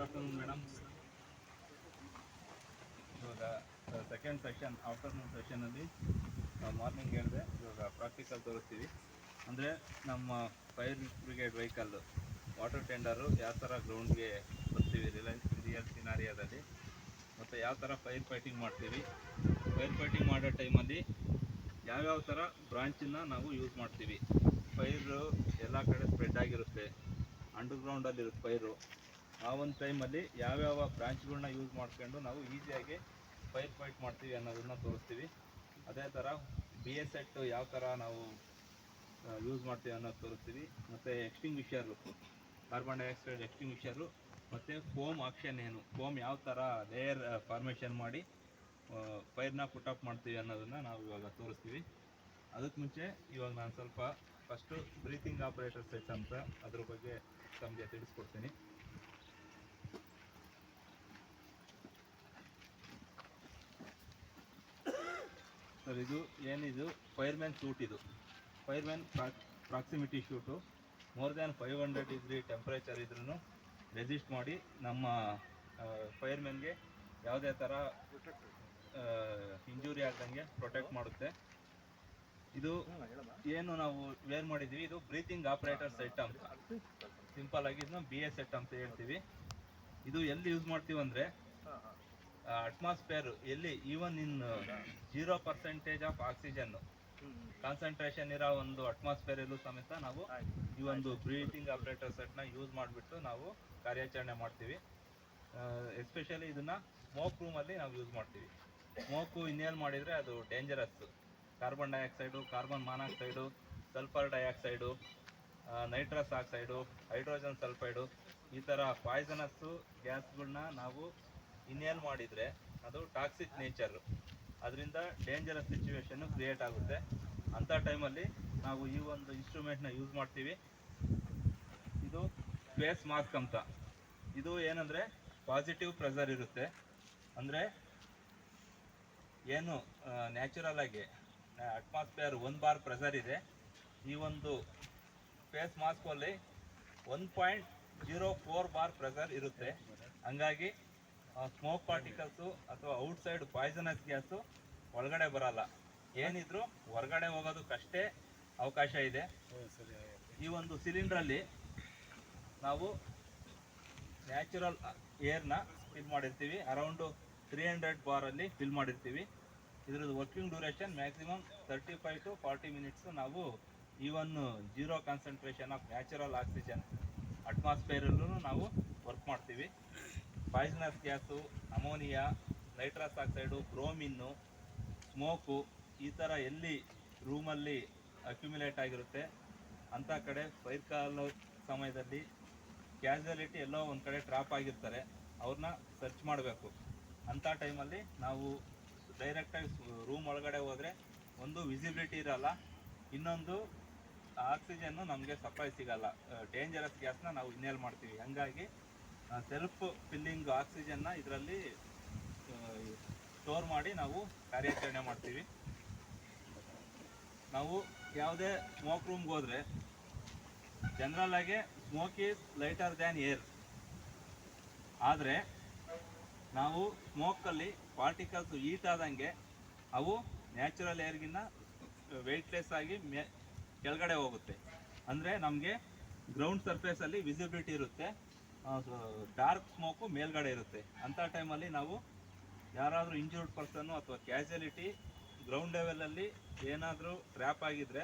Good afternoon madam ಇವಾಗ second session afternoon ಸೆಷನಲ್ಲಿ morning ಹೇಳಿದೆ, ಇವಾಗ ಪ್ರಾಕ್ಟಿಕಲ್ ತೋರಿಸ್ತೀವಿ. ಅಂದರೆ, ನಮ್ಮ fire brigade vehicle water tender ಯಾವ ಥರ ಗ್ರೌಂಡ್ಗೆ ಬರ್ತೀವಿ ರಿಲಯನ್ಸ್ ರಿಯಲ್ ಸಿನಾರಿಯಾದಲ್ಲಿ ಮತ್ತು ಯಾವ ಥರ ಫೈರ್ ಫೈಟಿಂಗ್ ಮಾಡ್ತೀವಿ. ಫೈರ್ ಫೈಟಿಂಗ್ ಮಾಡೋ ಟೈಮಲ್ಲಿ ಯಾವ್ಯಾವ ಥರ ಬ್ರಾಂಚನ್ನ ನಾವು ಯೂಸ್ ಮಾಡ್ತೀವಿ. ಫೈರು ಎಲ್ಲ ಕಡೆ ಸ್ಪ್ರೆಡ್ ಆಗಿರುತ್ತೆ. ಅಂಡರ್ಗ್ರೌಂಡಲ್ಲಿರುತ್ತೆ ಫೈರು ಆ ಒಂದು ಟೈಮಲ್ಲಿ ಯಾವ್ಯಾವ ಬ್ರಾಂಚ್ಗಳನ್ನ ಯೂಸ್ ಮಾಡ್ಕೊಂಡು ನಾವು ಈಸಿಯಾಗಿ ಫೈರ್ ಫೈಟ್ ಮಾಡ್ತೀವಿ ಅನ್ನೋದನ್ನ ತೋರಿಸ್ತೀವಿ. ಅದೇ ಥರ ಬಿ ಎಸ್ ಎಟ್ ಯಾವ ಥರ ನಾವು ಯೂಸ್ ಮಾಡ್ತೀವಿ ಅನ್ನೋದು ತೋರಿಸ್ತೀವಿ. ಮತ್ತು ಎಕ್ಸ್ಟಿಂಗ್ವಿಷರು ಕಾರ್ಬನ್ ಡೈಆಕ್ಸೈಡ್ ಎಕ್ಸ್ಟಿಂಗ್ವಿಷರು ಮತ್ತು ಫೋಮ್ ಆಕ್ಷನ್ ಏನು ಫೋಮ್ ಯಾವ ಥರ ಲೇಯರ್ ಫಾರ್ಮೇಷನ್ ಮಾಡಿ ಫೈರ್ನ ಅಪ್ ಮಾಡ್ತೀವಿ ಅನ್ನೋದನ್ನು ನಾವು ಇವಾಗ ತೋರಿಸ್ತೀವಿ. ಅದಕ್ಕೆ ಮುಂಚೆ ಇವಾಗ ನಾನು ಸ್ವಲ್ಪ ಫಸ್ಟು ಬ್ರೀತಿಂಗ್ ಆಪರೇಟರ್ ಸೆಟ್ ಅಂತ ಅದ್ರ ಬಗ್ಗೆ ತಮಗೆ ತಿಳಿಸ್ಕೊಡ್ತೀನಿ. ಸರ್, ಇದು ಏನಿದು? ಫೈರ್ಮ್ಯಾನ್ ಶೂಟ್ ಇದು. Fireman proximity suit. More than five hundred degree temperature ಇದ್ರೂ ರೆಸಿಸ್ಟ್ ಮಾಡಿ ನಮ್ಮ ಫೈರ್ಮ್ಯಾನ್ಗೆ ಯಾವುದೇ ಥರ ಇಂಜುರಿ ಆಗ್ದಂಗೆ ಪ್ರೊಟೆಕ್ಟ್ ಮಾಡುತ್ತೆ. ಇದು ಏನು ನಾವು ವೇರ್ ಮಾಡಿದ್ದೀವಿ, ಇದು ಬ್ರೀತಿಂಗ್ ಆಪರೇಟರ್ ಸೆಟ್ ಅಂತ. ಸಿಂಪಲ್ ಆಗಿ ಇದನ್ನ ಬಿ ಎಸ್ ಸೆಟ್ ಅಂತ ಹೇಳ್ತೀವಿ. ಇದು ಎಲ್ಲಿ ಯೂಸ್ ಮಾಡ್ತೀವಿ ಅಂದರೆ ಅಟ್ಮಾಸ್ಫಿಯರ್ ಎಲ್ಲಿ even in zero percentage of oxygen concentration ಇರೋ ಒಂದು ಅಟ್ಮಾಸ್ಫಿಯರ್ ಎಲ್ಲೂ ಸಮೇತ ನಾವು ಈ ಒಂದು ಬ್ರೀತಿಂಗ್ ಆಪರೇಟರ್ನ ಯೂಸ್ ಮಾಡಿಬಿಟ್ಟು ನಾವು ಕಾರ್ಯಾಚರಣೆ ಮಾಡ್ತೀವಿ. ಎಸ್ಪೆಷಲಿ ಇದನ್ನ ಸ್ಮೋಕ್ ರೂಮಲ್ಲಿ ನಾವು ಯೂಸ್ ಮಾಡ್ತೀವಿ. ಸ್ಮೋಕು ಇನ್ಹೇಲ್ ಮಾಡಿದರೆ ಅದು dangerous carbon dioxide carbon monoxide sulphur dioxide nitrous oxide hydrogen sulphide ಈ ಥರ ಪಾಯ್ಸನಸ್ಸು ಗ್ಯಾಸ್ಗಳನ್ನ ನಾವು ಇನ್ಹೇಲ್ ಮಾಡಿದರೆ ಅದು ಟಾಕ್ಸಿಕ್ ನೇಚರು. ಅದರಿಂದ ಡೇಂಜರಸ್ ಸಿಚುವೇಶನ್ನು ಕ್ರಿಯೇಟ್ ಆಗುತ್ತೆ. ಅಂಥ ಟೈಮಲ್ಲಿ ನಾವು ಈ ಒಂದು ಇನ್ಸ್ಟ್ರೂಮೆಂಟ್ನ ಯೂಸ್ ಮಾಡ್ತೀವಿ. ಇದು ಫೇಸ್ ಮಾಸ್ಕ್ ಅಂತ. ಇದು ಏನಂದರೆ ಪಾಸಿಟಿವ್ ಪ್ರೆಸರ್ ಇರುತ್ತೆ. ಅಂದರೆ ಏನು ನ್ಯಾಚುರಲ್ ಆಗಿ ಅಟ್ಮಾಸ್ಫಿಯರ್ ಒನ್ ಬಾರ್ ಪ್ರೆಸರ್ ಇದೆ. ಈ ಒಂದು face ಮಾಸ್ಕಲ್ಲಿ one point zero four bar pressure ಇರುತ್ತೆ. ಹಂಗಾಗಿ ಸ್ಮೋಕ್ ಪಾರ್ಟಿಕಲ್ಸು ಅಥವಾ ಔಟ್ಸೈಡ್ ಪಾಯ್ಸನಸ್ ಗ್ಯಾಸು ಒಳಗಡೆ ಬರಲ್ಲ. ಏನಿದ್ರು ಹೊರಗಡೆ ಹೋಗೋದಕ್ಕಷ್ಟೇ ಅವಕಾಶ ಇದೆ. ಈ ಒಂದು ಸಿಲಿಂಡ್ರಲ್ಲಿ ನಾವು ನ್ಯಾಚುರಲ್ ಏರ್ನ ಫಿಲ್ ಮಾಡಿರ್ತೀವಿ. ಅರೌಂಡು ತ್ರೀ ಹಂಡ್ರೆಡ್ ಬಾರಲ್ಲಿ ಫಿಲ್ ಮಾಡಿರ್ತೀವಿ. ಇದ್ರದ್ದು working duration maximum thirty five to forty minutes ನಾವು even zero concentration of natural oxygen ಅಟ್ಮಾಸ್ಫಿಯರಲ್ಲೂ ನಾವು ವರ್ಕ್ ಮಾಡ್ತೀವಿ. Poisonous gas, ammonia, nitrous oxide, bromine, smoke ಈ ಥರ ಎಲ್ಲಿ ರೂಮಲ್ಲಿ ಅಕ್ಯುಮಿಲೇಟ್ ಆಗಿರುತ್ತೆ, ಅಂಥ ಕಡೆ ಫೈರ್ ಕಾಲ್ ಸಮಯದಲ್ಲಿ ಕ್ಯಾಶುಯಾಲಿಟಿ ಎಲ್ಲೋ ಒಂದು ಕಡೆ ಟ್ರಾಪ್ ಆಗಿರ್ತಾರೆ ಅವ್ರನ್ನ ಸರ್ಚ್ ಮಾಡಬೇಕು. ಅಂಥ ಟೈಮಲ್ಲಿ ನಾವು ಡೈರೆಕ್ಟಾಗಿ ರೂಮ್ ಒಳಗಡೆ ಹೋದರೆ ಒಂದು ವಿಸಿಬಿಲಿಟಿ ಇರಲ್ಲ, ಇನ್ನೊಂದು ಆಕ್ಸಿಜನ್ನು ನಮಗೆ ಸಪ್ಲೈ ಸಿಗಲ್ಲ ಡೇಂಜರಸ್ ಗ್ಯಾಸ್ನ ನಾವು ಇನ್ಹೇಲ್ ಮಾಡ್ತೀವಿ. ಹಂಗಾಗಿ ಸೆಲ್ಫ್ ಫಿಲ್ಲಿಂಗ್ ಆಕ್ಸಿಜನ್ನ ಇದರಲ್ಲಿ ಸ್ಟೋರ್ ಮಾಡಿ ನಾವು ಕಾರ್ಯಾಚರಣೆ ಮಾಡ್ತೀವಿ. ನಾವು ಯಾವುದೇ ಸ್ಮೋಕ್ ರೂಮ್ಗೆ ಹೋದರೆ ಜನರಲ್ ಆಗಿ smoke is lighter than air ಆದರೆ, ನಾವು ಸ್ಮೋಕಲ್ಲಿ ಪಾರ್ಟಿಕಲ್ಸ್ ಈಟ್ ಆದಂಗೆ, ಅವು ನ್ಯಾಚುರಲ್ ಏರ್ಗಿನ್ನ ವೆಯ್ಟ್ಲೆಸ್ ಆಗಿ ಮೆ ಕೆಳಗಡೆ ಹೋಗುತ್ತೆ. ಅಂದರೆ ನಮಗೆ ಗ್ರೌಂಡ್ ಸರ್ಫೇಸಲ್ಲಿ ವಿಸಿಬಿಲಿಟಿ ಇರುತ್ತೆ. ಡಾರ್ಕ್ ಸ್ಮೋಕು ಮೇಲ್ಗಡೆ ಇರುತ್ತೆ. ಅಂಥ ಟೈಮಲ್ಲಿ ನಾವು ಯಾರಾದರೂ ಇಂಜೂರ್ಡ್ ಪರ್ಸನ್ನು ಅಥವಾ ಕ್ಯಾಶುಯಾಲಿಟಿ ಗ್ರೌಂಡ್ ಲೆವೆಲಲ್ಲಿ ಏನಾದರೂ ಟ್ರ್ಯಾಪ್ ಆಗಿದ್ರೆ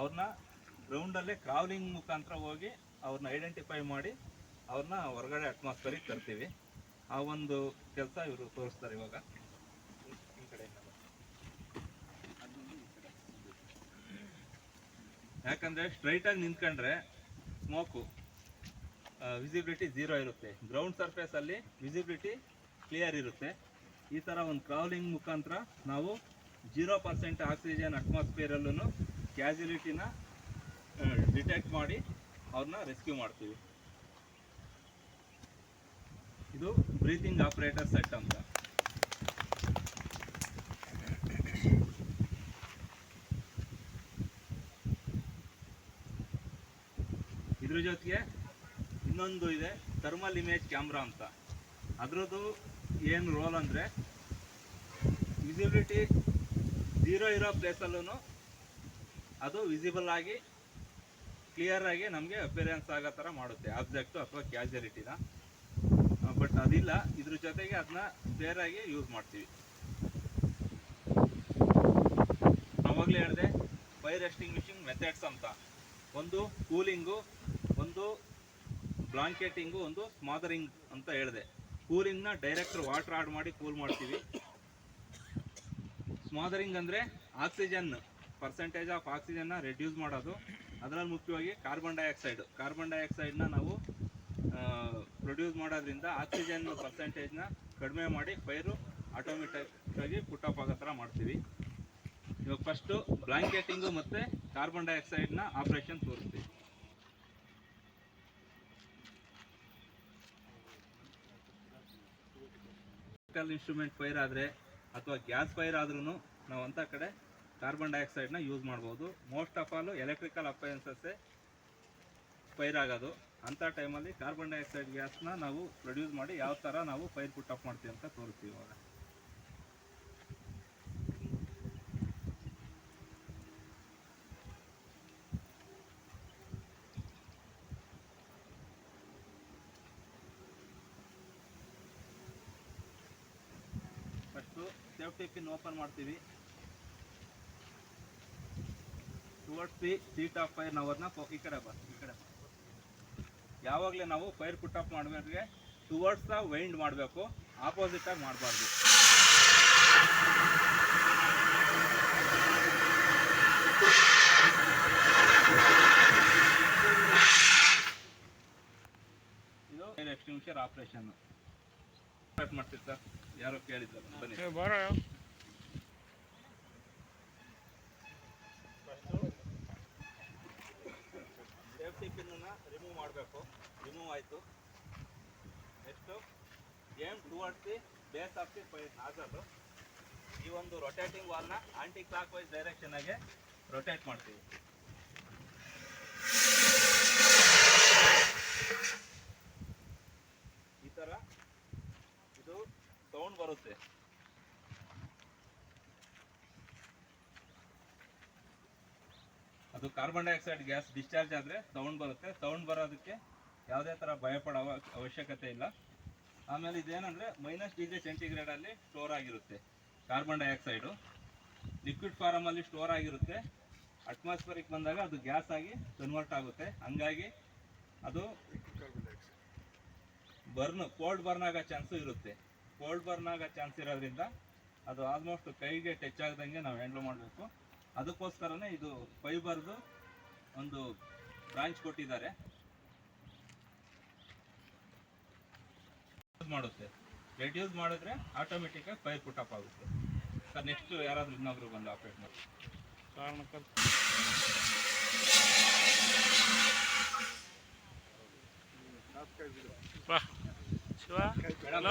ಅವ್ರನ್ನ ಗ್ರೌಂಡಲ್ಲೇ ಕ್ರಾವ್ಲಿಂಗ್ ಮುಖಾಂತರ ಹೋಗಿ ಅವ್ರನ್ನ ಐಡೆಂಟಿಫೈ ಮಾಡಿ ಅವ್ರನ್ನ ಹೊರಗಡೆ ಅಟ್ಮಾಸ್ಫಿಯರಿಗೆ ತರ್ತೀವಿ. ಆ ಒಂದು ಕೆಲಸ ಇವರು ತೋರಿಸ್ತಾರೆ ಇವಾಗ. ಸ್ಟ್ರೈಟಾಗಿ ಬಾ. ಯಾಕಂದ್ರೆ ಸ್ಟ್ರೈಟ್ ಆಗಿ ನಿಂತ್ಕೊಂಡ್ರೆ ಸ್ಮೋಕು ವಿಸಿಬಿಲಿಟಿ ಝೀರೋ ಇರುತ್ತೆ. ಗ್ರೌಂಡ್ ಸರ್ಫೇಸ್ ಅಲ್ಲಿ ವಿಸಿಬಿಲಿಟಿ ಕ್ಲಿಯರ್ ಇರುತ್ತೆ. ಈ ಥರ ಒಂದು ಕ್ರಾವ್ಲಿಂಗ್ ಮುಖಾಂತರ ನಾವು ಜೀರೋ ಪರ್ಸೆಂಟ್ ಆಕ್ಸಿಜನ್ ಅಟ್ಮಾಸ್ಫಿಯರಲ್ಲೂ ಕ್ಯಾಜುಲಿಟಿನ ಡಿಟೆಕ್ಟ್ ಮಾಡಿ ಅವ್ರನ್ನ ರೆಸ್ಕ್ಯೂ ಮಾಡ್ತೀವಿ. ಇದು ಬ್ರೀತಿಂಗ್ ಆಪರೇಟರ್ ಸೆಟ್ ಅಂತ. ಇದ್ರ ಜೊತೆಗೆ ಇನ್ನೊಂದು ಇದೆ ಥರ್ಮಲ್ ಇಮೇಜ್ ಕ್ಯಾಮ್ರಾ ಅಂತ. ಅದರದ್ದು ಏನು ರೋಲ್ ಅಂದರೆ ವಿಸಿಬಿಲಿಟಿ ಝೀರೋ ಇರೋ ಪ್ಲೇಸಲ್ಲೂ ಅದು ವಿಸಿಬಲ್ ಆಗಿ ಕ್ಲಿಯರ್ ಆಗಿ ನಮಗೆ ಅಪಿಯರೆನ್ಸ್ ಆಗೋ ಥರ ಮಾಡುತ್ತೆ ಆಬ್ಜೆಕ್ಟು ಅಥವಾ ಕ್ಯಾಜುಯಾಲಿಟಿನ ಬಟ್ ಅದಿಲ್ಲ, ಇದ್ರ ಜೊತೆಗೆ ಅದನ್ನ ಬೇರಾಗಿ ಯೂಸ್ ಮಾಡ್ತೀವಿ. ಅವಾಗಲೇ ಹೇಳಿದೆ ಫೈರ್ ಮಿಷಿನ್ ಮೆಥಡ್ಸ್ ಅಂತ. ಒಂದು ಕೂಲಿಂಗು ಒಂದು ಬ್ಲಾಂಕೆಟಿಂಗು ಒಂದು ಸ್ಮಾದರಿಂಗ್ ಅಂತ ಹೇಳಿದೆ. ಕೂಲಿಂಗ್ನ ಡೈರೆಕ್ಟ್ ವಾಟರ್ ಆಡ್ ಮಾಡಿ ಕೂಲ್ ಮಾಡ್ತೀವಿ. ಸ್ಮಾದರಿಂಗ್ ಅಂದರೆ ಆಕ್ಸಿಜನ್, ಪರ್ಸೆಂಟೇಜ್ ಆಫ್ ಆಕ್ಸಿಜನ್ನ ರೆಡ್ಯೂಸ್ ಮಾಡೋದು. ಅದರಲ್ಲಿ ಮುಖ್ಯವಾಗಿ ಕಾರ್ಬನ್ ಡೈಆಕ್ಸೈಡ್. ಕಾರ್ಬನ್ ಡೈಆಕ್ಸೈಡ್ನ ನಾವು ಪ್ರೊಡ್ಯೂಸ್ ಮಾಡೋದ್ರಿಂದ ಆಕ್ಸಿಜನ್ ಪರ್ಸೆಂಟೇಜ್ನ ಕಡಿಮೆ ಮಾಡಿ ಫೈರು ಆಟೋಮೆಟಿಕ್ ಆಗಿ ಆಫ್ ಆಗೋ ಥರ ಮಾಡ್ತೀವಿ. ಇವಾಗ ಫಸ್ಟು ಬ್ಲಾಂಕೆಟಿಂಗು ಮತ್ತು ಕಾರ್ಬನ್ ಡೈಆಕ್ಸೈಡ್ನ ಆಪ್ರೇಷನ್ ತೋರಿಸ್ತೀವಿ. ಎಲೆಕ್ಟ್ರಿಕಲ್ ಇನ್ಸ್ಟ್ರೂಮೆಂಟ್ ಫೈರ್ ಆದರೆ ಅಥವಾ ಗ್ಯಾಸ್ ಫೈರ್ ಆದ್ರೂ ನಾವು ಅಂಥ ಕಡೆ ಕಾರ್ಬನ್ ಡೈಆಕ್ಸೈಡ್ನ ಯೂಸ್ ಮಾಡ್ಬೋದು. ಮೋಸ್ಟ್ ಆಫ್ ಆಲ್ ಎಲೆಕ್ಟ್ರಿಕಲ್ ಅಪ್ಲಯನ್ಸಸ್ಸೇ ಫೈರ್ ಆಗೋದು. ಅಂಥ ಟೈಮಲ್ಲಿ ಕಾರ್ಬನ್ ಡೈಆಕ್ಸೈಡ್ ಗ್ಯಾಸ್ನ ನಾವು ಪ್ರೊಡ್ಯೂಸ್ ಮಾಡಿ ಯಾವ ಥರ ನಾವು ಫೈರ್ ಪುಟ್ ಆಫ್ ಮಾಡ್ತೀವಿ ಅಂತ ತೋರಿಸ್ತೀವಿ ಇವಾಗ ಫಸ್ಟು ಸೇಫ್ಟಿ ಪಿನ್ ಓಪನ್ ಮಾಡ್ತೀವಿ. Towards the seat of fire ನವರ್ನ ಈ ಕಡೆ ಬರ್ ಈ ಕಡೆ ಯಾವಾಗಲೇ ನಾವು ಫೈರ್ ಪುಟ್ ಆಫ್ ಮಾಡಬೇಕಾದ್ರೆ ಟುವರ್ಡ್ಸ್ ದ ವೈಂಡ್ ಮಾಡಬೇಕು ಆಪೋಸಿಟ್ ಆಗಿ ಮಾಡಬಾರ್ದು. ಇದು ಎಕ್ಸ್ಟಿಂಗ್ವಿಷರ್ ಆಪರೇಷನ್ ಮಾಡ್ತೀವಿ ಸರ್ ಯಾರೋ ಕೇಳಿದ್ರು ಬನ್ನಿ. ಬರೋ. ಸೇಫ್ಟಿ ಪಿನ್ನ ರಿಮೂವ್ ಮಾಡಬೇಕು. ರಿಮೂವ್ ಆಯಿತು. Next game towards the base of the fire nozzle ಈ ಒಂದು ರೊಟೇಟಿಂಗ್ ವಾಲ್ನ ಆಂಟಿ ಕ್ಲಾಕ್ ವೈಸ್ ಡೈರೆಕ್ಷನಾಗೆ ರೊಟೇಟ್ ಮಾಡ್ತೀವಿ ಈ ಥರ ಇದು ಸೌಂಡ್ ಬರುತ್ತೆ. ಅದು ಕಾರ್ಬನ್ ಡೈಆಕ್ಸೈಡ್ ಗ್ಯಾಸ್ ಡಿಸ್ಚಾರ್ಜ್ ಆದರೆ ಸೌಂಡ್ ಬರುತ್ತೆ. ಸೌಂಡ್ ಬರೋದಕ್ಕೆ ಯಾವುದೇ ಥರ ಭಯಪಡೋ ಅವ- ಅವಶ್ಯಕತೆ ಇಲ್ಲ. ಆಮೇಲೆ ಇದೇನಂದರೆ ಮೈನಸ್ ಡಿಗ್ರಿ ಸೆಂಟಿಗ್ರೇಡಲ್ಲಿ ಸ್ಟೋರ್ ಆಗಿರುತ್ತೆ ಕಾರ್ಬನ್ ಡೈಆಕ್ಸೈಡು ಲಿಕ್ವಿಡ್ ಫಾರಮಲ್ಲಿ ಸ್ಟೋರ್ ಆಗಿರುತ್ತೆ. ಅಟ್ಮಾಸ್ಫಿಯರಿಗೆ ಬಂದಾಗ ಅದು ಗ್ಯಾಸ್ ಆಗಿ ಕನ್ವರ್ಟ್ ಆಗುತ್ತೆ. ಹಂಗಾಗಿ ಅದು ಬರ್ನ್ ಕೋಲ್ಡ್ ಬರ್ನ್ ಆಗೋ ಚಾನ್ಸು ಇರುತ್ತೆ. ಕೋಲ್ಡ್ ಬರ್ನ್ ಆಗೋ ಚಾನ್ಸ್ ಇರೋದ್ರಿಂದ ಅದು ಆಲ್ಮೋಸ್ಟ್ ಕೈಗೆ ಟಚ್ ಆಗದಂಗೆ ನಾವು ಹ್ಯಾಂಡ್ಲ್ ಮಾಡಬೇಕು. ಅದಕ್ಕೋಸ್ಕರನೇ ಇದು ಫೈಬರ್ದು ಒಂದು ಬ್ರಾಂಚ್ ಕೊಟ್ಟಿದ್ದಾರೆ. ಮಾಡುತ್ತೆ. ರೆಡ್ಯೂಸ್ ಮಾಡಿದ್ರೆ ಆಟೋಮೆಟಿಕ್ಕಾಗಿ ಫೈರ್ ಪುಟ್ ಅಪ್ ಆಗುತ್ತೆ. ಸರ್ ನೆಕ್ಸ್ಟ್ ಯಾರಾದರೂ ಇನ್ನೊಬ್ರು ಬಂದು ಆಪ್ರೇಟ್ ಮಾಡಿ ಕಾರಣಕ್ಕೆ ಬಾ. ಶಿವ ಮೇಡಮ್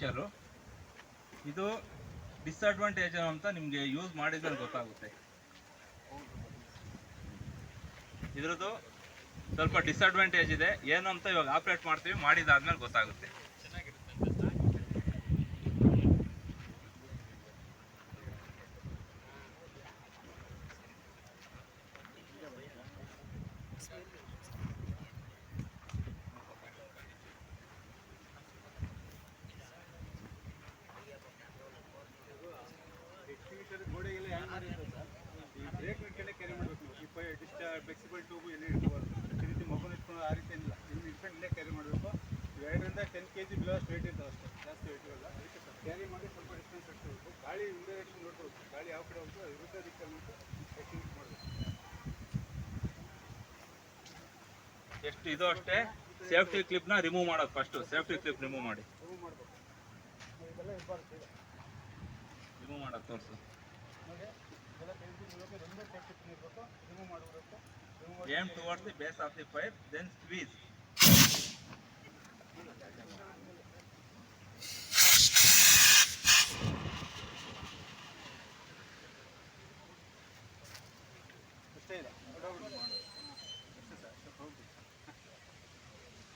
ಎಕ್ಸ್ಟಿಂಗ್ವಿಷರು ಇದು ಡಿಸ್ಅಡ್ವಾಂಟೇಜ್ ಅಂತ ನಿಮಗೆ ಯೂಸ್ ಮಾಡಿದ್ರೆ ಗೊತ್ತಾಗುತ್ತೆ. ಇದರದ್ದು ಸ್ವಲ್ಪ ಡಿಸ್ಅಡ್ವಾಂಟೇಜ್ ಇದೆ. ಏನು ಅಂತ ಇವಾಗ ಆಪ್ರೇಟ್ ಮಾಡ್ತೀವಿ, ಮಾಡಿದಾದ್ಮೇಲೆ ಗೊತ್ತಾಗುತ್ತೆ. ಬ್ರೇಕ್ ಕೆಳಗೆ ಕ್ಯಾರಿ ಮಾಡಬೇಕು ನೀವು ಈ ಪೈ ಡಿಸ್ಟ ಫ್ಲೆಕ್ಸಿಬಲ್ ಟ್ಯೂಬ್ ಎಲ್ಲಿ ಇಟ್ಕೋಬಾರ್ದು ಈ ರೀತಿ ಮಗುನ ಇಟ್ಕೊಂಡು ಆ ರೀತಿ ಇಲ್ಲ ಇಲ್ಲಿ ಇಟ್ಕೊಂಡು ಇಲ್ಲೇ ಕ್ಯಾರಿ ಮಾಡಬೇಕು ಎರಡರಿಂದ ten K G below weight ಇರ್ತಾವೆ ಅಷ್ಟೇ ಜಾಸ್ತಿ ವೇಟ್ ಇರಲ್ಲ ಅದಕ್ಕೆ ಕ್ಯಾರಿ ಮಾಡಿ ಸ್ವಲ್ಪ ಡಿಸ್ಟೆನ್ಸ್ ಇಟ್ಕೋಬೇಕು ಗಾಳಿ ಹಿಂದೆ ನೋಡ್ಕೋಬೇಕು ಗಾಳಿ ಯಾವ ಕಡೆ ಹೋಗ್ತೋ ವಿರುದ್ಧ ದಿಕ್ಕಲ್ಲಿ ನಿಂತು ಎಕ್ಸ್ಟಿಂಗ್ವಿಷ್ ಮಾಡಬೇಕು ಎಷ್ಟು ಇದು ಅಷ್ಟೇ. ಸೇಫ್ಟಿ ಕ್ಲಿಪ್ನ ರಿಮೂವ್ ಮಾಡೋದು ಫಸ್ಟ್ ಸೇಫ್ಟಿ ಕ್ಲಿಪ್ ರಿಮೂವ್ ಮಾಡಿ. ರಿಮೂವ್ ಮಾಡಬೇಕು ರಿಮೂವ್ ಮಾಡೋದು ತೋರಿಸು. ನೋಡಿ towards the base of the pipe, then squeeze.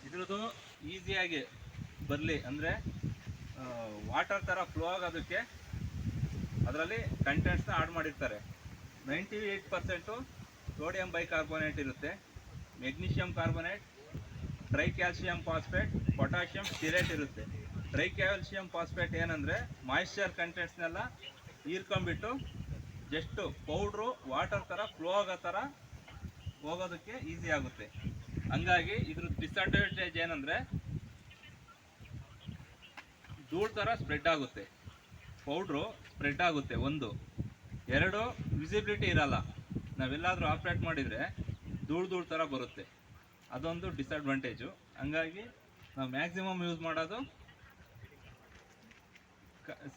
ಇದ್ರದ್ದು ಈಸಿಯಾಗಿ ಬರಲಿ ಅಂದರೆ ವಾಟರ್ ಥರ ಫ್ಲೋ ಆಗೋದಕ್ಕೆ ಅದರಲ್ಲಿ ಕಂಟೆಂಟ್ಸ್ನ ಆಡ್ ಮಾಡಿರ್ತಾರೆ. Ninety eight percent sodium bicarbonate ಇರುತ್ತೆ. Magnesium carbonate tri calcium phosphate potassium stearate ಇರುತ್ತೆ. ಟ್ರೈ ಕ್ಯಾಲ್ಸಿಯಂ ಫಾಸ್ಫೇಟ್ ಏನಂದರೆ ಮಾಯಿಶ್ಚರ್ ಕಂಟೆಂಟ್ಸ್ನೆಲ್ಲ ಹೀರ್ಕೊಂಬಿಟ್ಟು ಜಸ್ಟು ಪೌಡ್ರು ವಾಟರ್ ಥರ ಫ್ಲೋ ಆಗೋ ಥರ ಹೋಗೋದಕ್ಕೆ ಈಸಿ ಆಗುತ್ತೆ. ಹಂಗಾಗಿ ಇದ್ರ ಡಿಸ್ಅಡ್ವಾಂಟೇಜ್ ಏನಂದರೆ ಧೂಳು ಥರ ಸ್ಪ್ರೆಡ್ ಆಗುತ್ತೆ. ಪೌಡ್ರು ಸ್ಪ್ರೆಡ್ ಆಗುತ್ತೆ, ಒಂದು. ಎರಡು ವಿಸಿಬಿಲಿಟಿ ಇರಲ್ಲ. ನಾವೆಲ್ಲಾದರೂ ಆಪ್ರೇಟ್ ಮಾಡಿದರೆ ಧೂಳು ಧೂಳು ಥರ ಬರುತ್ತೆ. ಅದೊಂದು ಡಿಸ್ಅಡ್ವಾಂಟೇಜು ಹಂಗಾಗಿ ನಾವು ಮ್ಯಾಕ್ಸಿಮಮ್ ಯೂಸ್ ಮಾಡೋದು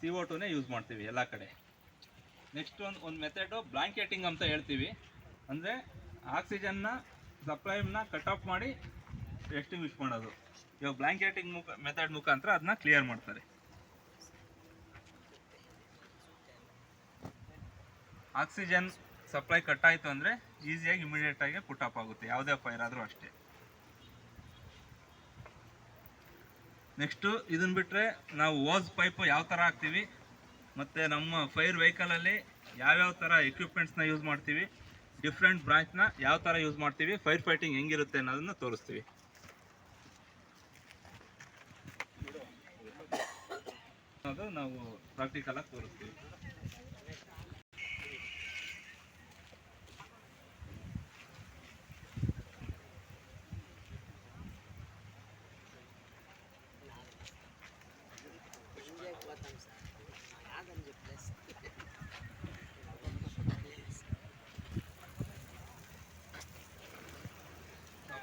ಸಿ ಓ ಟೂನೇ ಯೂಸ್ ಮಾಡ್ತೀವಿ ಎಲ್ಲ ಕಡೆ. ನೆಕ್ಸ್ಟ್ ಒಂದು ಒಂದು ಮೆಥಡು ಬ್ಲಾಂಕೆಟಿಂಗ್ ಅಂತ ಹೇಳ್ತೀವಿ. ಅಂದರೆ ಆಕ್ಸಿಜನ್ನ ಸಪ್ಲೈನ ಕಟ್ ಆಫ್ ಮಾಡಿ ಎಕ್ಸ್ಟಿಂಗ್ವಿಷ್ ಮಾಡೋದು. ಇವಾಗ ಬ್ಲಾಂಕೆಟಿಂಗ್ ಮುಖ ಮೆಥಡ್ ಮುಖಾಂತರ ಅದನ್ನ ಕ್ಲಿಯರ್ ಮಾಡ್ತಾರೆ. ಆಕ್ಸಿಜನ್ ಸಪ್ಲೈ ಕಟ್ ಆಯಿತು ಅಂದರೆ ಈಸಿಯಾಗಿ ಇಮಿಡಿಯೇಟ್ ಆಗಿ ಪುಟ್ ಅಪ್ ಆಗುತ್ತೆ. ಯಾವುದೇ ಫೈರ್ ಆದರೂ ಅಷ್ಟೇ. ನೆಕ್ಸ್ಟು ಇದನ್ನು ಬಿಟ್ಟರೆ ನಾವು ಓಸ್ ಪೈಪು ಯಾವ ಥರ ಹಾಕ್ತೀವಿ? ಮತ್ತು ನಮ್ಮ ಫೈರ್ ವೆಹಿಕಲಲ್ಲಿ ಯಾವ್ಯಾವ ಥರ ಎಕ್ವಿಪ್ಮೆಂಟ್ಸ್ನ ಯೂಸ್ ಮಾಡ್ತೀವಿ? ಡಿಫ್ರೆಂಟ್ ಬ್ರಾಂಚ್ನ ಯಾವ ಥರ ಯೂಸ್ ಮಾಡ್ತೀವಿ? ಫೈರ್ ಫೈಟಿಂಗ್ ಹೆಂಗಿರುತ್ತೆ ಅನ್ನೋದನ್ನು ತೋರಿಸ್ತೀವಿ. ಅದು ನಾವು ಪ್ರಾಕ್ಟಿಕಲಾಗಿ ತೋರಿಸ್ತೀವಿ.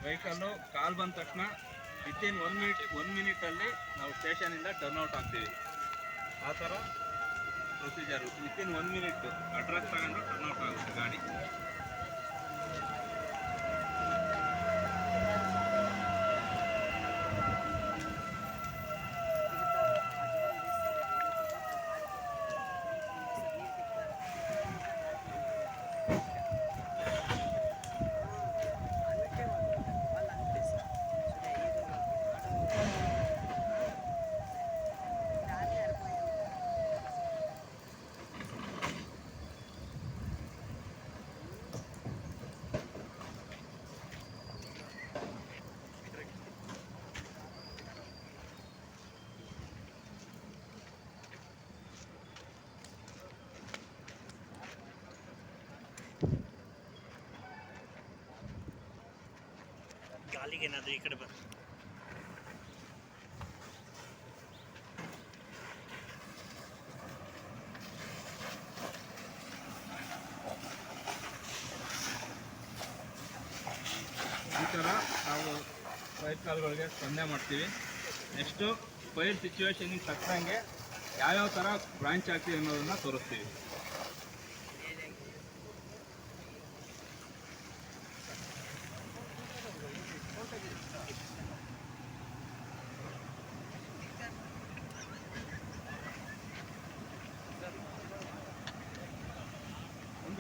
ವೆಹಿಕಲ್ಲು, ಕಾಲ್ ಬಂದ ತಕ್ಷಣ ವಿತಿನ್ ಒನ್ ಮಿನಿಟ್ ಒನ್ ಮಿನಿಟಲ್ಲಿ ನಾವು ಸ್ಟೇಷನಿಂದ ಟರ್ನ್ ಔಟ್ ಆಗ್ತೀವಿ. ಆ ಥರ procedure within one minute address ತಗೊಂಡು ಟರ್ನ್ ಔಟ್ ಆಗುತ್ತೆ ಗಾಡಿ. ಗಾಲಿಗೆ ಏನಾದರೂ ಈ ಕಡೆ ಬರ್ತದೆ ಈ ಥರ ನಾವು ಫೈರ್ ಕಾಲುಗಳಿಗೆ ಸ್ಪಂದನೆ ಮಾಡ್ತೀವಿ. ನೆಕ್ಸ್ಟು ಪೈರ್ ಸಿಚುವೇಶನಿಗೆ ತಕ್ಕಂಗೆ ಯಾವ್ಯಾವ ಥರ ಬ್ರಾಂಚ್ ಆಗ್ತೀವಿ ಅನ್ನೋದನ್ನು ತೋರಿಸ್ತೀವಿ.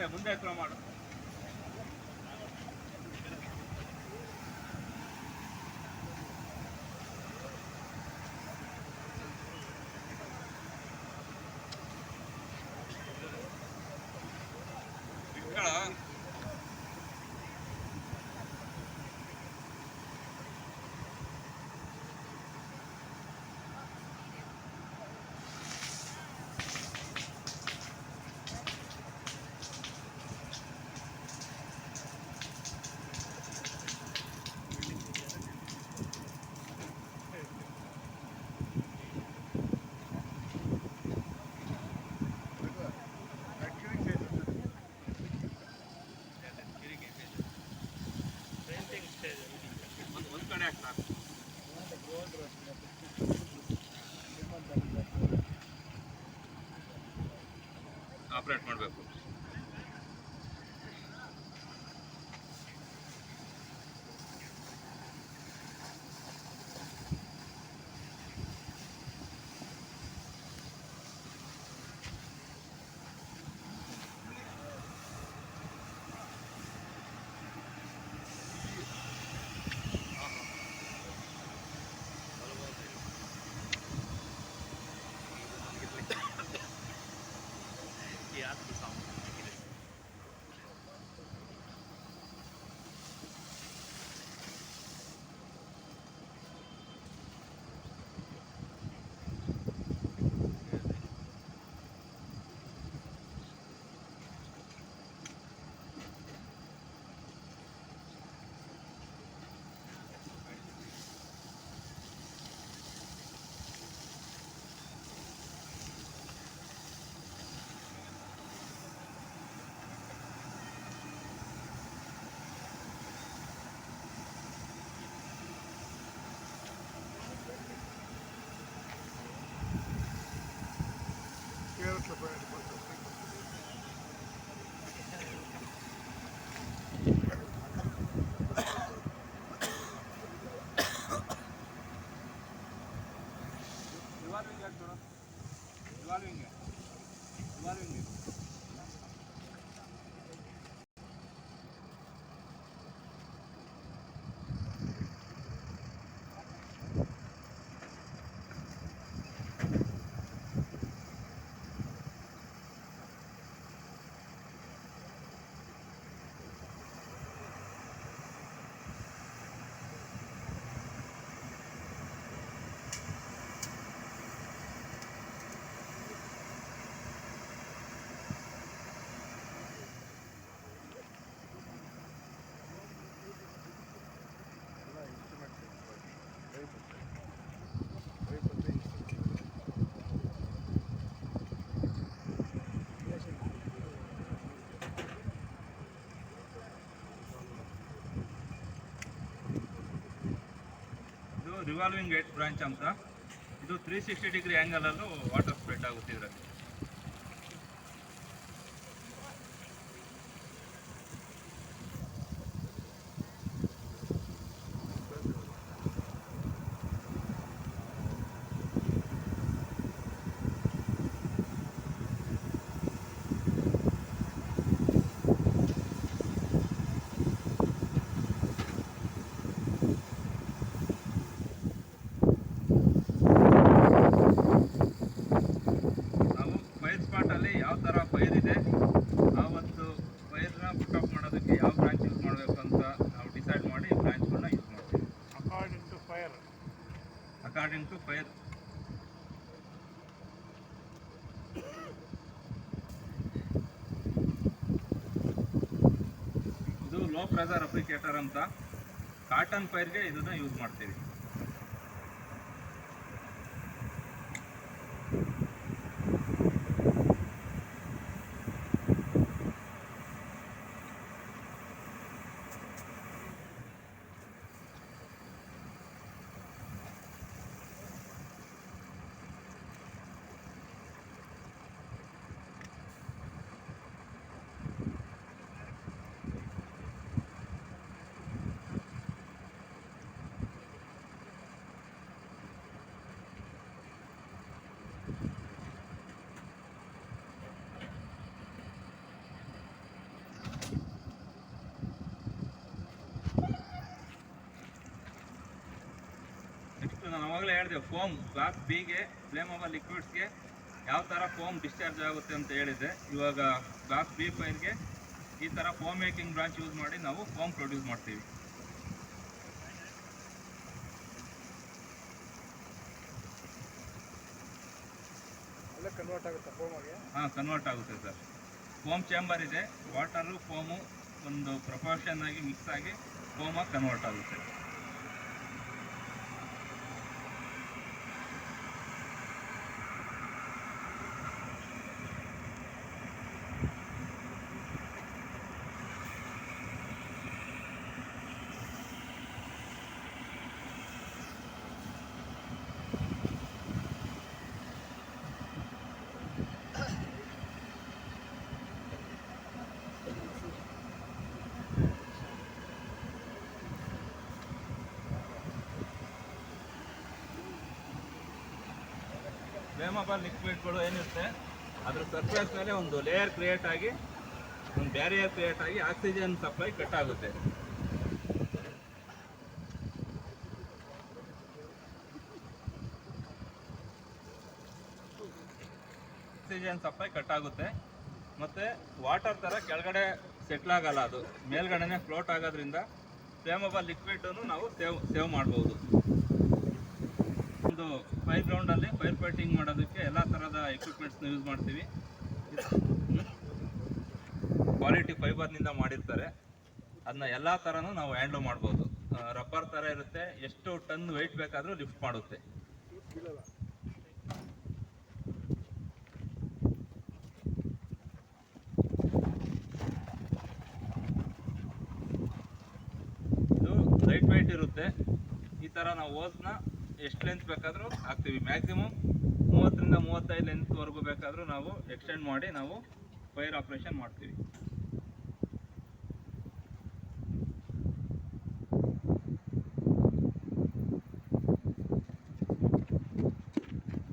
ಮುಂದೆ ಹತ್ರ ಮಾಡು ಮಾಡಬೇಕು. after the song. Revolving gate branch ಅಂತ ಇದು ತ್ರೀ ಸಿಕ್ಸ್ಟಿ ಡಿಗ್ರಿ ಆ್ಯಂಗಲಲ್ಲೂ ವಾಟರ್ ಸ್ಪ್ರೆಡ್ ಆಗುತ್ತೆ ಇದರಲ್ಲಿ ನಾವು ಫೈರ್ ಸ್ಪಾಟಲ್ಲಿ ಯಾವ ಥರ ಫೈರ್ ಇದೆ ಆ ಒಂದು ಫೈರ್ನ ಪುಟಪ್ ಮಾಡೋದಕ್ಕೆ ಯಾವ ಬ್ರಾಂಚ್ ಯೂಸ್ ಮಾಡಬೇಕು ಅಂತ ನಾವು ಡಿಸೈಡ್ ಮಾಡಿ ಬ್ರಾಂಚ್ಗಳನ್ನ ಯೂಸ್ ಮಾಡ್ತೀವಿ according to fire according to fire ಇದು ಲೋ ಪ್ರೆಸರ್ ಅಪ್ಲಿಕೇಟರ್ ಅಂತ. ಕಾಟನ್ ಫೈರ್ಗೆ ಇದನ್ನ ಯೂಸ್ ಮಾಡ್ತೀವಿ. ಫೋಮ್ ಕ್ಲಾಸ್ ಬಿಗೆ ಫ್ಲೇಮಬಲ್ ಲಿಕ್ವಿಡ್ಸ್ಗೆ ಯಾವ ಥರ ಫೋಮ್ ಡಿಸ್ಚಾರ್ಜ್ ಆಗುತ್ತೆ ಅಂತ ಹೇಳಿದೆ ಇವಾಗ ಕ್ಲಾಸ್ ಬಿ ಫೈರ್ಗೆ ಈ ಥರ ಫೋಮ್ ಮೇಕಿಂಗ್ ಬ್ರಾಂಚ್ ಯೂಸ್ ಮಾಡಿ ನಾವು ಫೋಮ್ ಪ್ರೊಡ್ಯೂಸ್ ಮಾಡ್ತೀವಿ. ಕನ್ವರ್ಟ್ ಆಗುತ್ತೆ ಫೋಮಗೆ ಹಾಂ ಕನ್ವರ್ಟ್ ಆಗುತ್ತೆ ಸರ್ ಫೋಮ್ ಚೇಂಬರ್ ಇದೆ ವಾಟರು ಫೋಮು ಒಂದು ಪ್ರಪೋರ್ಷನ್ ಆಗಿ ಮಿಕ್ಸ್ ಆಗಿ ಫೋಮಾಗಿ ಕನ್ವರ್ಟ್ ಆಗುತ್ತೆ. ಫ್ಲೇಮಬಲ್ ಲಿಕ್ವಿಡ್ಗಳು ಏನಿರುತ್ತೆ, ಅದ್ರ ಸರ್ಫೇಸ್ ಮೇಲೆ ಒಂದು ಲೇಯರ್ ಕ್ರಿಯೇಟ್ ಆಗಿ, ಒಂದು ಬ್ಯಾರಿಯರ್ ಕ್ರಿಯೇಟ್ ಆಗಿ ಆಕ್ಸಿಜನ್ ಸಪ್ಲೈ ಕಟ್ ಆಗುತ್ತೆ. ಆಕ್ಸಿಜನ್ ಸಪ್ಲೈ ಕಟ್ ಆಗುತ್ತೆ. ಮತ್ತೆ ವಾಟರ್ ಥರ ಕೆಳಗಡೆ ಸೆಟ್ಲ್ ಆಗಲ್ಲ ಅದು. ಮೇಲ್ಗಡೆನೆ ಫ್ಲೋಟ್ ಆಗೋದ್ರಿಂದ ಫ್ಲೇಮಬಲ್ ಲಿಕ್ವಿಡನ್ನು ನಾವು ಸೇವ್ ಸೇವ್ ಮಾಡ್ಬೋದು. ಒಂದು ಫೈರ್ ಗ್ರೌಂಡಲ್ಲಿ ಫೈರ್ ಫೈಟಿಂಗ್ ಮಾಡೋದಕ್ಕೆ ಎಲ್ಲ ಥರದ ಎಕ್ವಿಪ್ಮೆಂಟ್ಸ್ನ ಯೂಸ್ ಮಾಡ್ತೀವಿ. ಕ್ವಾಲಿಟಿ ಫೈಬರ್ನಿಂದ ಮಾಡಿರ್ತಾರೆ. ಅದನ್ನ ಎಲ್ಲ ಥರನೂ ನಾವು ಹ್ಯಾಂಡಲ್ ಮಾಡ್ಬೋದು. ರಬ್ಬರ್ ಥರ ಇರುತ್ತೆ. ಎಷ್ಟು ಟನ್ ವೆಯ್ಟ್ ಬೇಕಾದರೂ ಲಿಫ್ಟ್ ಮಾಡುತ್ತೆ. ಇದು ಲೈಟ್ ವೆಯ್ಟ್ ಇರುತ್ತೆ. ಈ ಥರ ನಾವು ಓಸ್ನ ಎಷ್ಟು ಲೆಂತ್ ಬೇಕಾದರೂ ಹಾಕ್ತೀವಿ. ಮ್ಯಾಕ್ಸಿಮಮ್ ಮೂವತ್ತರಿಂದ ಮೂವತ್ತೈದು ಲೆಂತ್ವರೆಗೂ ಬೇಕಾದರೂ ನಾವು ಎಕ್ಸ್ಟೆಂಡ್ ಮಾಡಿ ನಾವು ಫೈರ್ ಆಪ್ರೇಷನ್ ಮಾಡ್ತೀವಿ.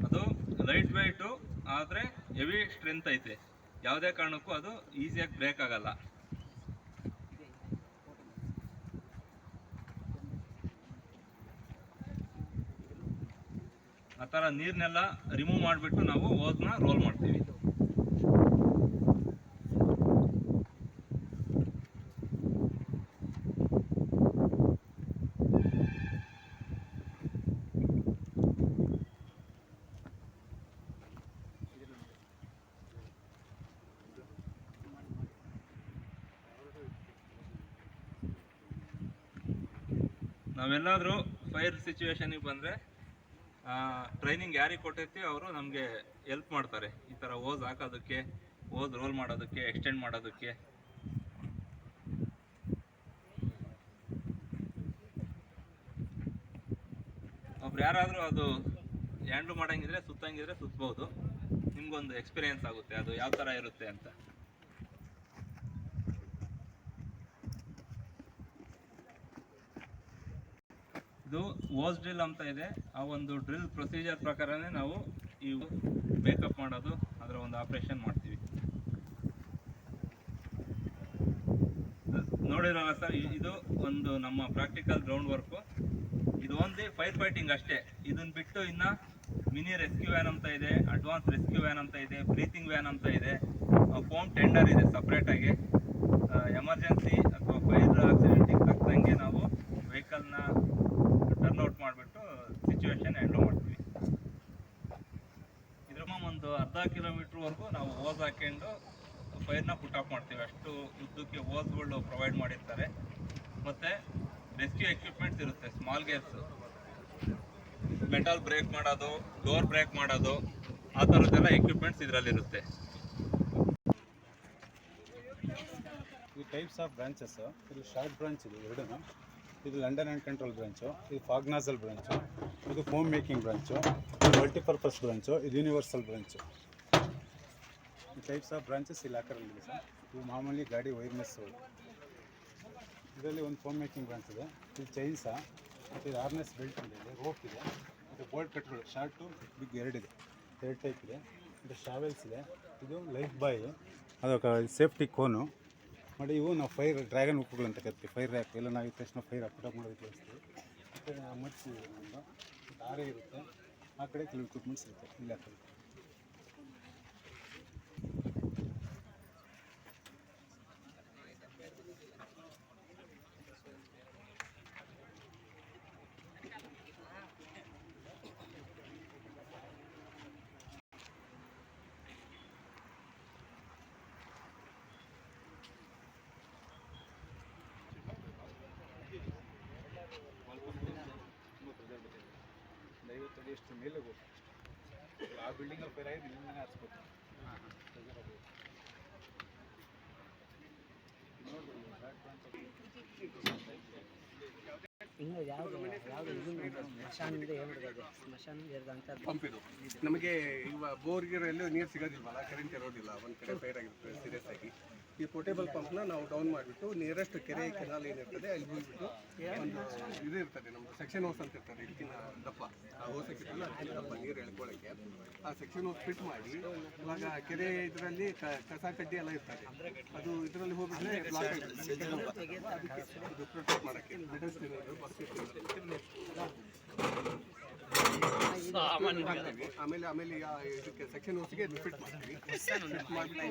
ಅದು ಲೈಟ್ ವೆಯ್ಟು ಆದರೆ ಹೆವಿ ಸ್ಟ್ರೆಂತ್ ಐತೆ. ಯಾವುದೇ ಕಾರಣಕ್ಕೂ ಅದು ಈಸಿಯಾಗಿ ಬ್ರೇಕ್ ಆಗಲ್ಲ. ಆ ಥರ ನೀರನ್ನೆಲ್ಲ ರಿಮೂವ್ ಮಾಡಿಬಿಟ್ಟು ನಾವು ಓದನ್ನ ರೋಲ್ ಮಾಡ್ತೀವಿ. ನಾವೆಲ್ಲಾದರೂ ಫೈರ್ ಸಿಚುವೇಶನಿಗೆ ಬಂದರೆ ಟ್ರೈನಿಂಗ್ ಯಾರಿಗೆ ಕೊಟ್ಟೈತಿ ಅವರು ನಮಗೆ ಹೆಲ್ಪ್ ಮಾಡ್ತಾರೆ. ಈ ಥರ ಓಸ್ ಹಾಕೋದಕ್ಕೆ ಓಸ್ ರೋಲ್ ಮಾಡೋದಕ್ಕೆ ಎಕ್ಸ್ಟೆಂಡ್ ಮಾಡೋದಕ್ಕೆ. ಒಬ್ರು ಯಾರಾದರೂ ಅದು ಹ್ಯಾಂಡ್ಲ್ ಮಾಡಂಗಿದ್ರೆ, ಸುತ್ತಂಗಿದ್ರೆ ಸುತ್ತಬಹುದು ನಿಮ್ಗೊಂದು ಎಕ್ಸ್ಪೀರಿಯನ್ಸ್ ಆಗುತ್ತೆ. ಅದು ಯಾವ ಥರ ಇರುತ್ತೆ ಅಂತ. ಇದು ಓಸ್ ಡ್ರಿಲ್ ಅಂತ ಇದೆ. ಆ ಒಂದು ಡ್ರಿಲ್ ಪ್ರೊಸೀಜರ್ ಪ್ರಕಾರನೇ ನಾವು ಈ ಮೇಕಪ್ ಮಾಡೋದು, ಅದರ ಒಂದು ಆಪರೇಷನ್ ಮಾಡ್ತೀವಿ. ನೋಡಿರಲ್ಲ ಸರ್ ಇದು ಒಂದು ನಮ್ಮ ಪ್ರಾಕ್ಟಿಕಲ್ ಗ್ರೌಂಡ್ ವರ್ಕು. ಇದು ಓನ್ಲಿ ಫೈರ್ ಫೈಟಿಂಗ್ ಅಷ್ಟೇ. ಇದನ್ನ ಬಿಟ್ಟು ಇನ್ನ ಮಿನಿ ರೆಸ್ಕ್ಯೂ ವ್ಯಾನ್ ಅಂತ ಇದೆ, ಅಡ್ವಾನ್ಸ್ ರೆಸ್ಕ್ಯೂ ವ್ಯಾನ್ ಅಂತ ಇದೆ, ಬ್ರೀತಿಂಗ್ ವ್ಯಾನ್ ಅಂತ ಇದೆ. ಫೋಮ್ ಟೆಂಡರ್ ಇದೆ ಸಪ್ರೇಟಾಗಿ. ಎಮರ್ಜೆನ್ಸಿ ಅಥವಾ ಫೈರ್ ತಕ್ಕಂಗೆ ನಾವು ವೆಹಿಕಲ್ನ ಟರ್ನ್ ಔಟ್ ಮಾಡಿಬಿಟ್ಟು ಸಿಚುವೇಶನ್ ಹ್ಯಾಂಡಲ್ ಮಾಡ್ತೀವಿ ಇದ್ರ ಒಂದು ಅರ್ಧ ಕಿಲೋಮೀಟ್ರ್ವರೆಗೂ ನಾವು ಓಸ್ ಹಾಕೊಂಡು ಫೈರ್ನ ಪುಟ್ ಆಫ್ ಮಾಡ್ತೀವಿ. ಅಷ್ಟು ಉದ್ದಕ್ಕೆ ಓಸ್ಗಳು ಪ್ರೊವೈಡ್ ಮಾಡಿರ್ತಾರೆ. ಮತ್ತು ರೆಸ್ಕ್ಯೂ ಎಕ್ವಿಪ್ಮೆಂಟ್ಸ್ ಇರುತ್ತೆ ಸ್ಮಾಲ್ ಗೇರ್ಸ್ ಮೆಟಲ್ ಬ್ರೇಕ್ ಮಾಡೋದು ಡೋರ್ ಬ್ರೇಕ್ ಮಾಡೋದು, ಆ ಥರದ್ದೆಲ್ಲ ಎಕ್ವಿಪ್ಮೆಂಟ್ಸ್ ಇದರಲ್ಲಿರುತ್ತೆ. ಈ ಟೈಪ್ಸ್ ಆಫ್ ಬ್ರಾಂಚಸ್ ಇದು ಶಾರ್ಟ್ ಬ್ರಾಂಚ್ ಇದೆ ಎರಡೂ ಇದು ಲಂಡನ್ ಆ್ಯಂಡ್ ಕಂಟ್ರೋಲ್ ಬ್ರಾಂಚು, ಇದು ಫಾಗ್ನಾಸಲ್ ಬ್ರಾಂಚು, ಇದು home making branch multipurpose branch, ಇದು universal branch. Types of branches ಈ ಲಾಕರಲ್ಲಿದೆ ಸರ್. ಇದು ಮಾಮೂಲಿ ಗಾಡಿ ವೈರ್ನೆಸ್ ಇದರಲ್ಲಿ ಒಂದು ಫೋಮ್ ಮೇಕಿಂಗ್ ಬ್ರಾಂಚ್ ಇದೆ. ಇದು ಚೈನ್ಸ, ಮತ್ತು ಇದು ಆರ್ನೆಸ್ ಬೆಲ್ಟ್ ಇದೆ, ರೋಪ್ ಇದೆ, ಮತ್ತು ಬೋಲ್ಟ್ ಕಟ್ಗಳು, ಶಾರ್ಟು ಬಿಗ್ ಎರಡಿದೆ ಎರಡು ಟೈಪ್ ಇದೆ ಇದು ಶಾವೆಲ್ಸ್ ಇದೆ, ಇದು ಲೈಫ್ ಬಾಯ್ ಅದಕ್ಕೆ ಸೇಫ್ಟಿ ಕೋನು. ಮಾಡಿ ಇವು ನಾವು ಫೈರ್, ಡ್ರ್ಯಾಗನ್ ಉಪ್ಪುಗಳು ಅಂತ ಕರಿತೀವಿ. ಫೈರ್ ರ್ಯಾಕ್ ಎಲ್ಲ ನಾವು ತಕ್ಷಣ ಫೈರ್ ಅಪ್ ಮಾಡೋದಕ್ಕೆ ಬಳಸ್ತೀವಿ ಮಡ್ಸಿ ನಮ್ಮದು ದಾರೆ ಇರುತ್ತೆ. ಆ ಕಡೆ ಕೆಲವು ಇಕ್ವಿಪ್ಮೆಂಟ್ಸ್ ಇರುತ್ತೆ. ಇಲ್ಲ ಕಡೆ ಒಂದು ಐವತ್ತು ಅಡಿ ಅಷ್ಟು ಮೇಲೆ ಹೋಗ್ಬೇಕು ಆ ಬಿಲ್ಡಿಂಗ್ ರಿಪೇರ್ ಆಗಿದೆ ಇಲ್ಲಿಂದನೇ ಹಚ್ಬೇಕು ಇನ್ನು ಯಾವುದು ನಮಗೆ ಇವಾಗ ಬೋರ್ಗಿರೋ ಎಲ್ಲೂ ನೀರು ಸಿಗೋದಿಲ್ವಲ್ಲ ಕರೆಂಟ್ ಇರೋದಿಲ್ಲ, ಒಂದು ಕಡೆ ಫೈರ್ ಆಗಿರ್ತದೆ ಸೀರಿಯಸ್ ಆಗಿ. ಈ ಪೋರ್ಟೇಬಲ್ ಪಂಪ್ನ ನಾವು ಡೌನ್ ಮಾಡಿಬಿಟ್ಟು ನಿಯರೆಸ್ಟ್ ಕೆರೆ ಕೆನಾಲ್ ಏನಿರ್ತದೆ, ಅಲ್ಲಿ ಹೋಗ್ಬಿಟ್ಟು ಒಂದು ಇದು ಇರ್ತದೆ ನಮ್ಮ ಸೆಕ್ಷನ್ ಹೌಸ್ ಅಂತ ಇರ್ತದೆ, ಇಟ್ಟಿನ ದಪ್ಪ. ಆ ಹೋಸ್ ಹಾಕಿದ್ರಲ್ಲ ಅದಕ್ಕಿಂತ ದಪ್ಪ ನೀರು ಎಳ್ಕೊಳ್ಳೋಕ್ಕೆ ಆ ಸೆಕ್ಷನ್ ಹೌಸ್ ಫಿಟ್ ಮಾಡಿ, ಇವಾಗ ಕೆರೆ ಇದರಲ್ಲಿ ಕಸ ಕಡ್ಡಿ ಎಲ್ಲ ಇರ್ತದೆ. ಅದು ಇದರಲ್ಲಿ ಹೋಗ್ಬಿಟ್ರೆ ಬ್ಲಾಕ್ ಆಮೇಲೆ ಆಮೇಲೆ ಆ ಇದಕ್ಕೆ ಸೆಕ್ಷನ್ ಹೋಸ್ಗೆ ಫಿಟ್ ಮಾಡ್ತೀವಿ. ಫಿಟ್ ಮಾಡಿಬಿಟ್ಟು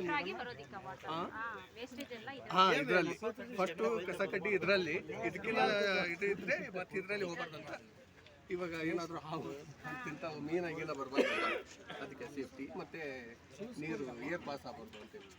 ಎಲ್ಲ ಇದರಲ್ಲಿ. ಫಸ್ಟು ಕಸ ಕಡ್ಡಿ ಇದರಲ್ಲಿ. ಇದಕ್ಕಿಂತ ಇದು ಇದ್ರೆ ಮತ್ತೆ ಇದರಲ್ಲಿ ಹೋಗ್ಬಾರ್ದಂತ. ಇವಾಗ ಏನಾದರೂ ಹಾವು ಇಂಥ ಮೀನಾಗಿಲ್ಲ ಆಗಿಲ್ಲ ಬರಬಾರ್ದು. ಅದಕ್ಕೆ ಸೇಫ್ಟಿ ಮತ್ತೆ ನೀರು ಏರ್ ಪಾಸ್ ಆಗ್ಬಾರ್ದು ಅಂತೇಳಿ